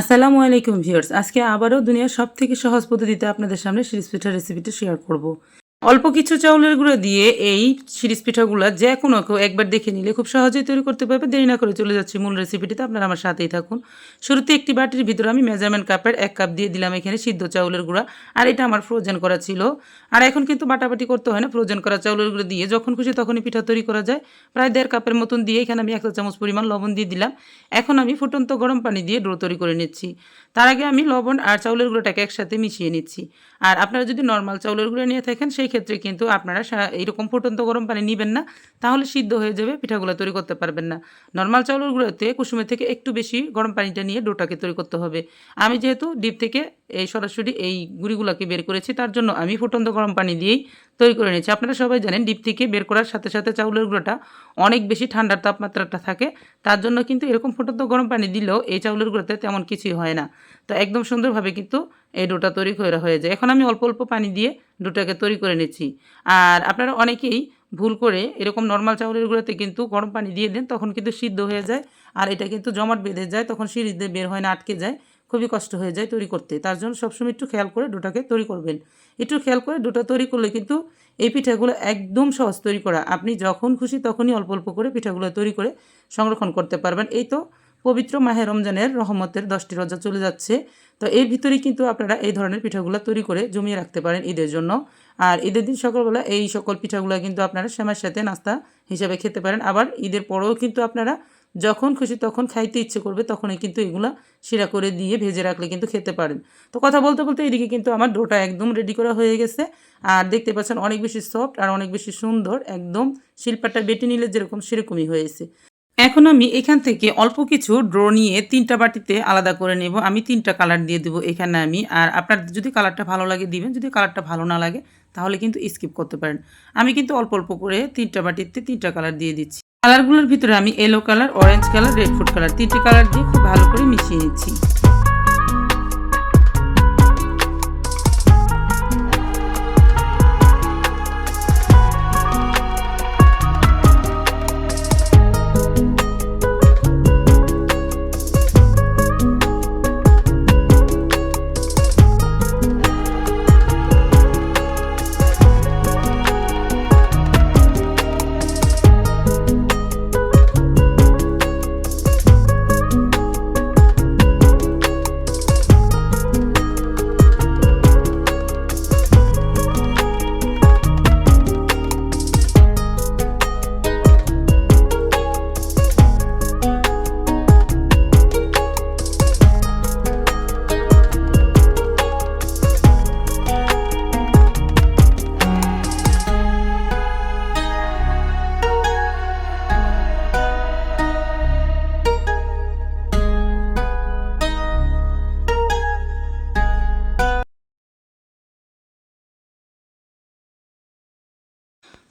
আসসালামু আলাইকুম ভিউয়ার্স, আজকে আবারও দুনিয়ার সব থেকে সহজ পদ্ধতিতে আপনাদের সামনে সিরিজ পিঠার রেসিপিটা শেয়ার করব। অল্প কিছু চাউলের গুঁড়ো দিয়ে এই সিরিজ পিঠাগুলো যে কোনো কেউ একবার দেখে নিলে খুব সহজেই তৈরি করতে পারবে। দেরি না করে চলে যাচ্ছি মূল রেসিপিটিতে আপনারা আমার সাথেই থাকুন। শুরুতে একটি বাটির ভিতরে আমি মেজারমেন্ট কাপের এক কাপ দিয়ে দিলাম এখানে সিদ্ধ চাউলের গুঁড়া, আর এটা আমার ফ্রোজেন করা ছিল। আর এখন কিন্তু বাটাবাটি করতে হয় না ফ্রোজেন করা চাউলের গুঁড়ো দিয়ে যখন খুশি তখনই পিঠা তৈরি করা যায়। প্রায় দেড় কাপের মতন দিয়ে এখানে আমি এক চামচ পরিমাণ লবণ দিয়ে দিলাম। এখন আমি ফুটন্ত গরম পানি দিয়ে ডো তৈরি করে নিচ্ছি। তার আগে আমি লবণ আর চাউলের গুঁড়োটাকে একসাথে মিশিয়ে নিচ্ছি। আর আপনারা যদি নর্মাল চাউলের গুঁড়ো নিয়ে থাকেন, সেই ক্ষেত্রে কিন্তু আপনারা এরকম ফুটন্ত গরম পানি নেবেন না, তাহলে সিদ্ধ হয়ে যাবে, পিঠাগুলো তৈরি করতে পারবেন না। নর্মাল চাউলের গুঁড়োতে কুসুমের থেকে একটু বেশি গরম পানিটা নিয়ে ডোটাকে তৈরি করতে হবে। আমি যেহেতু ডিপ থেকে এই সরাসরি এই গুঁড়িগুলোকে বের করেছি, তার জন্য আমি ফুটন্ত গরম পানি দিয়েই তৈরি করে নিয়েছি। আপনারা সবাই জানেন, ডিপ থেকে বের করার সাথে সাথে চাউলের গুঁড়োটা অনেক বেশি ঠান্ডার তাপমাত্রাটা থাকে। তার জন্য কিন্তু এরকম ফুটন্ত গরম পানি দিলেও এই চাউলের গুঁড়োতে তেমন কিছুই হয় না। তো একদম সুন্দরভাবে কিন্তু এই ডোটা তৈরি করে হয়ে যায়। এখন আমি অল্প অল্প পানি দিয়ে ডোটাকে তৈরি করে নিচ্ছি। আর আপনারা অনেকেই ভুল করে এরকম নর্মাল চাউলের গুঁড়োতে কিন্তু গরম পানি দিয়ে দেন, তখন কিন্তু সিদ্ধ হয়ে যায়। আর এটা কিন্তু জমাট বেঁধে যায়, তখন সিরিজ দিয়ে বের হয় না, আটকে যায়। খুবই কষ্ট হয়ে যায় তৈরি করতে। তার জন্য সবসময় একটু খেয়াল করে ডোটাকে তৈরি করবেন। একটু খেয়াল করে ডোটা তৈরি করলে কিন্তু এই পিঠাগুলো একদম সহজ তৈরি করা। আপনি যখন খুশি তখনই অল্প অল্প করে পিঠাগুলো তৈরি করে সংরক্ষণ করতে পারবেন। এই তো পবিত্র মাহে রমজানের রহমতের দশটি রোজা চলে যাচ্ছে। তো এর ভিতরেই কিন্তু আপনারা এই ধরনের পিঠাগুলো তৈরি করে জমিয়ে রাখতে পারেন ঈদের জন্য। আর ঈদের দিন সকালবেলা এই সকল পিঠাগুলো কিন্তু আপনারা শ্যামার সাথে নাস্তা হিসাবে খেতে পারেন। আবার ঈদের পরেও কিন্তু আপনারা যখন খুশি তখন খাইতে ইচ্ছে করবে, তখনই কিন্তু এগুলা শিরা করে দিয়ে ভেজে রাখলে কিন্তু খেতে পারেন। তো কথা বলতে বলতে এদিকে কিন্তু আমার ডোটা একদম রেডি করা হয়ে গেছে। আর দেখতে পাচ্ছেন অনেক বেশি সফট আর অনেক বেশি সুন্দর, একদম শিল্পাটা বেটে নিলে যেরকম সেরকমই হয়েছে। এখন আমি এখান থেকে অল্প কিছু ড্র নিয়ে তিনটা বাটিতে আলাদা করে নেব। আমি তিনটা কালার দিয়ে দেবো এখানে আমি। আর আপনার যদি কালারটা ভালো লাগে, দিবেন। যদি কালারটা ভালো না লাগে, তাহলে কিন্তু স্কিপ করতে পারেন। আমি কিন্তু অল্প অল্প করে তিনটা বাটিতে তিনটা কালার দিয়ে দিচ্ছি। কালারগুলোর ভিতরে আমি yellow colour orange colour red food colour তিনটি কালার দিয়ে খুব ভালো করে মিশিয়ে নিচ্ছি।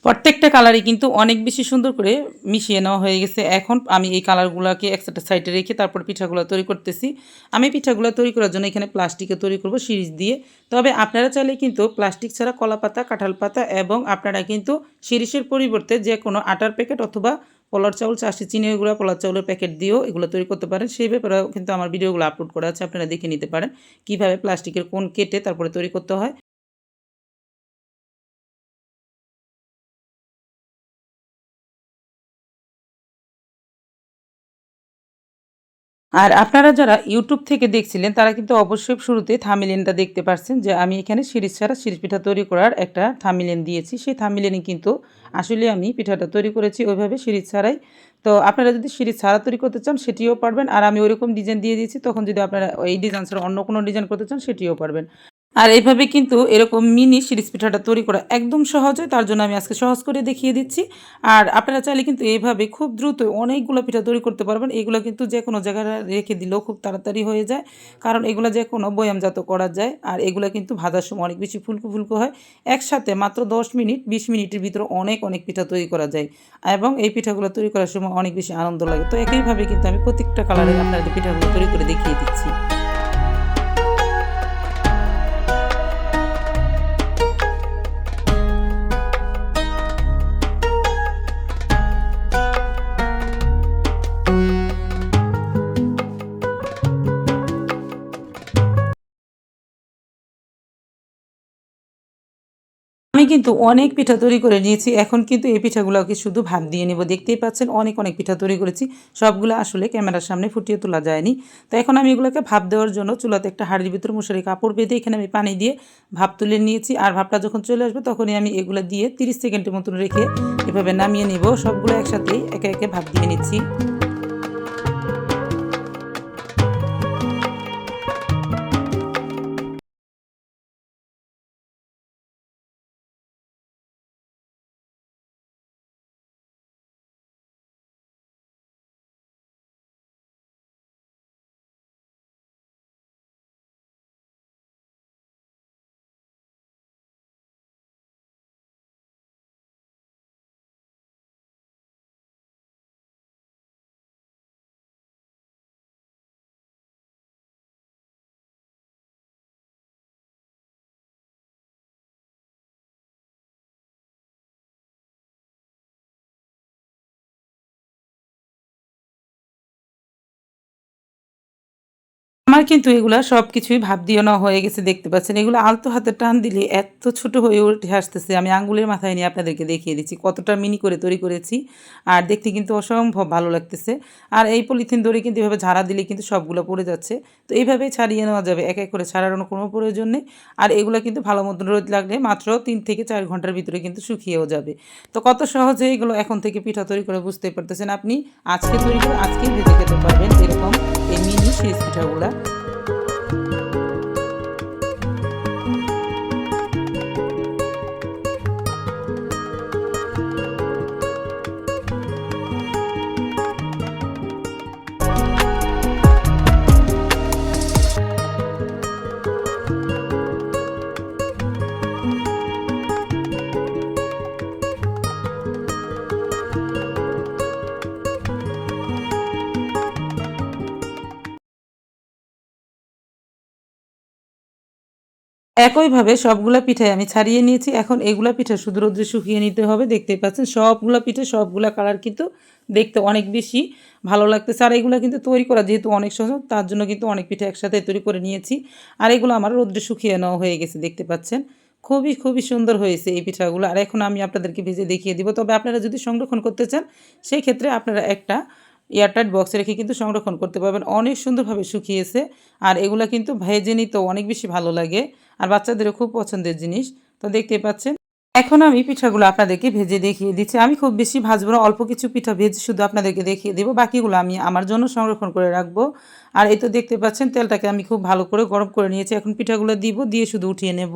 প্রত্যেকটা কালারই কিন্তু অনেক বেশি সুন্দর করে মিশিয়ে নেওয়া হয়ে গেছে। এখন আমি এই কালারগুলোকে একটা সাইডে রেখে তারপর পিঠাগুলো তৈরি করতেছি। আমি পিঠাগুলো তৈরি করার জন্য এখানে প্লাস্টিকে তৈরি করব সিরিজ দিয়ে। তবে আপনারা চাইলে কিন্তু প্লাস্টিক ছাড়া কলা পাতা কাঁঠাল পাতা এবং আপনারা কিন্তু সিরিজের পরিবর্তে যে কোনো আটার প্যাকেট অথবা পোলার চাউল, চাষি চিনি গুঁড়া, পোলার চাউলের প্যাকেট দিয়েও এগুলো তৈরি করতে পারেন। সেই ব্যাপারেও কিন্তু আমার ভিডিওগুলো আপলোড করা আছে, আপনারা দেখে নিতে পারেন। কীভাবে প্লাস্টিকের কোন কেটে তারপরে তৈরি করতে হয়। আর আপনারা যারা ইউটিউব থেকে দেখছিলেন, তারা কিন্তু অবশ্যই শুরুতে থামিলেনটা দেখতে পারছেন যে আমি এখানে সিরিজ ছাড়া সিরিজ পিঠা তৈরি করার একটা থামিলেন দিয়েছি। সেই থামিলেনে কিন্তু আসলে আমি পিঠাটা তৈরি করেছি ওইভাবে সিরিজ ছাড়াই। তো আপনারা যদি সিরিজ ছাড়া তৈরি করতে চান, সেটিও পারবেন। আর আমি ওইরকম ডিজাইন দিয়ে দিয়েছি, তখন যদি আপনারা এই ডিজাইন ছাড়া অন্য কোনো ডিজাইন করতে চান, সেটিও পারবেন। আর এইভাবে কিন্তু এরকম মিনি সিরিজ পিঠাটা তৈরি করা একদম সহজ হয়, তার জন্য আমি আজকে সহজ করে দেখিয়ে দিচ্ছি। আর আপনারা চাইলে কিন্তু এইভাবে খুব দ্রুত অনেকগুলো পিঠা তৈরি করতে পারবেন। এগুলো কিন্তু যে কোনো জায়গায় রেখে দিলেও খুব তাড়াতাড়ি হয়ে যায়, কারণ এগুলো যে কোনো বয়ামজাত করা যায়। আর এগুলো কিন্তু ভাজার সময় অনেক বেশি ফুলকো ফুলকো হয়। একসাথে মাত্র দশ মিনিট, বিশ মিনিটের ভিতরে অনেক অনেক পিঠা তৈরি করা যায়। এবং এই পিঠাগুলো তৈরি করার সময় অনেক বেশি আনন্দ লাগে। তো একইভাবে কিন্তু আমি প্রত্যেকটা কালারে আপনাদের পিঠাগুলো তৈরি করে দেখিয়ে দিচ্ছি। কিন্তু অনেক পিঠা তৈরি করে নিয়েছি। এখন কিন্তু এই পিঠাগুলোকে শুধু ভাত দিয়ে নিব। দেখতেই পাচ্ছেন অনেক অনেক পিঠা তৈরি করেছি। সবগুলো আসলে ক্যামেরার সামনে ফুটিয়ে তোলা যায়নি। তো এখন আমি এগুলোকে ভাপ দেওয়ার জন্য চুলাতে একটা হাড়ির ভিতর মশারি কাপড় বেঁধে এখানে আমি পানি দিয়ে ভাপ তুলে নিয়েছি। আর ভাপটা যখন চলে আসবে তখনই আমি এগুলো দিয়ে তিরিশ সেকেন্ডের মতন রেখে এভাবে নামিয়ে নিব। সবগুলো একসাথেই একে একে ভাপ দিয়ে নিচ্ছি। আমার কিন্তু এগুলা সব কিছুই ভাব দিয়ে নেওয়া হয়ে গেছে, দেখতে পাচ্ছেন। এগুলো আলতো হাতে টান দিলে এত ছোট হয়ে উঠে আসতেছে। আমি আঙ্গুলের মাথায় নিয়ে আপনাদেরকে দেখিয়ে দিচ্ছি, কতটা মিনি করে তৈরি করেছি। আর দেখতে কিন্তু অসম্ভব ভালো লাগতেছে। আর এই পলিথিন দড়ি কিন্তু এভাবে ঝাড়া দিলে কিন্তু সবগুলো পড়ে যাচ্ছে। তো এইভাবেই ছাড়িয়ে নেওয়া যাবে, এক এক করে ছাড়ানোর কোনো প্রয়োজন নেই। আর এগুলো কিন্তু ভালো মতন রোদ লাগলে মাত্র তিন থেকে চার ঘণ্টার ভিতরে কিন্তু শুকিয়েও যাবে। তো কত সহজে এগুলো এখন থেকে পিঠা তৈরি করে বুঝতে পারতেছেন আপনি? আজকে তৈরি করে আজকেই ভেজে খেতে পারবেন এরকম এই মিনি সিরিজ পিঠাগুলা। একইভাবে সবগুলা পিঠাই আমি ছাড়িয়ে নিয়েছি। এখন এগুলা পিঠা শুধু রোদ্রে শুকিয়ে নিতে হবে। দেখতেই পাচ্ছেন, সবগুলা পিঠে, সবগুলা কালার কিন্তু দেখতে অনেক বেশি ভালো লাগতেছে। আর এগুলো কিন্তু তৈরি করা যেহেতু অনেক সহজ, তার জন্য কিন্তু অনেক পিঠা একসাথে তৈরি করে নিয়েছি। আর এগুলো আমার রোদ্রে শুকিয়ে নেওয়া হয়ে গেছে, দেখতে পাচ্ছেন। খুবই খুবই সুন্দর হয়েছে এই পিঠাগুলো। আর এখন আমি আপনাদেরকে ভেজে দেখিয়ে দিব। তবে আপনারা যদি সংরক্ষণ করতে চান সেই ক্ষেত্রে আপনারা একটা এয়ারটাইট বক্সে রেখে কিন্তু সংরক্ষণ করতে পারবেন। অনেক সুন্দরভাবে শুকিয়েছে। আর এগুলো কিন্তু ভেজে নিতেও অনেক বেশি ভালো লাগে। আর বাচ্চাদেরও খুব পছন্দের জিনিস। তো দেখতে পাচ্ছেন, এখন আমি পিঠাগুলো আপনাদেরকে ভেজে দেখিয়ে দিচ্ছি। আমি খুব বেশি ভাজবো না, অল্প কিছু পিঠা ভেজে শুধু আপনাদেরকে দেখিয়ে দেবো। বাকিগুলো আমি আমার জন্য সংরক্ষণ করে রাখব। আর এই তো দেখতে পাচ্ছেন, তেলটাকে আমি খুব ভালো করে গরম করে নিয়েছি। এখন পিঠাগুলো দিব, দিয়ে শুধু উঠিয়ে নেব।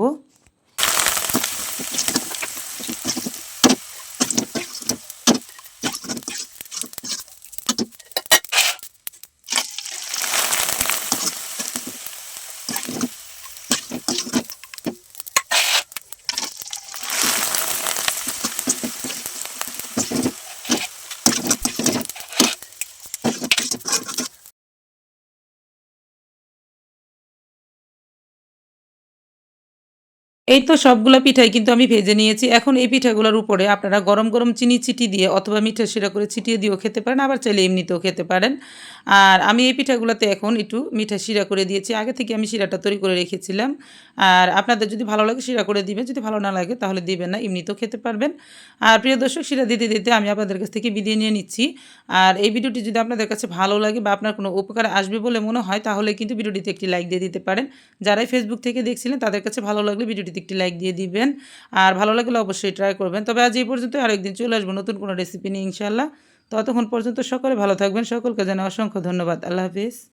এই তো সবগুলো পিঠাই কিন্তু আমি ভেজে নিয়েছি। এখন এই পিঠাগুলোর উপরে আপনারা গরম গরম চিনি চিটি দিয়ে অথবা মিঠা শিরা করে ছিটিয়ে দিয়েও খেতে পারেন, আবার চাইলে এমনিতেও খেতে পারেন। আর আমি এই পিঠাগুলোতে এখন একটু মিঠা শিরা করে দিয়েছি। আগে থেকে আমি শিরাটা তৈরি করে রেখেছিলাম। আর আপনাদের যদি ভালো লাগে শিরা করে দিবেন, যদি ভালো না লাগে তাহলে দিবেন না, এমনিতেও খেতে পারবেন। আর প্রিয় দর্শক, শিরা দিতে দিতে আমি আপনাদের কাছ থেকে বিদায় নিয়ে নিচ্ছি। আর এই ভিডিওটি যদি আপনাদের কাছে ভালো লাগে বা আপনার কোনো উপকার আসবে বলে মনে হয়, তাহলে কিন্তু ভিডিওটিতে একটি লাইক দিয়ে দিতে পারেন। যারাই ফেসবুক থেকে দেখছিলেন, তাদের কাছে ভালো লাগলে ভিডিওটিতে একটি লাইক দিয়ে দিবেন। আর ভালো লাগলে অবশ্যই ট্রাই করবেন। তবে আজ এই পর্যন্ত আরেকদিন চলে আসব নতুন কোনো রেসিপি নিয়ে ইনশাল্লাহ ততক্ষণ পর্যন্ত সকলে ভালো থাকবেন। সকলকে জানা অসংখ্য ধন্যবাদ। আল্লাহ হাফিজ।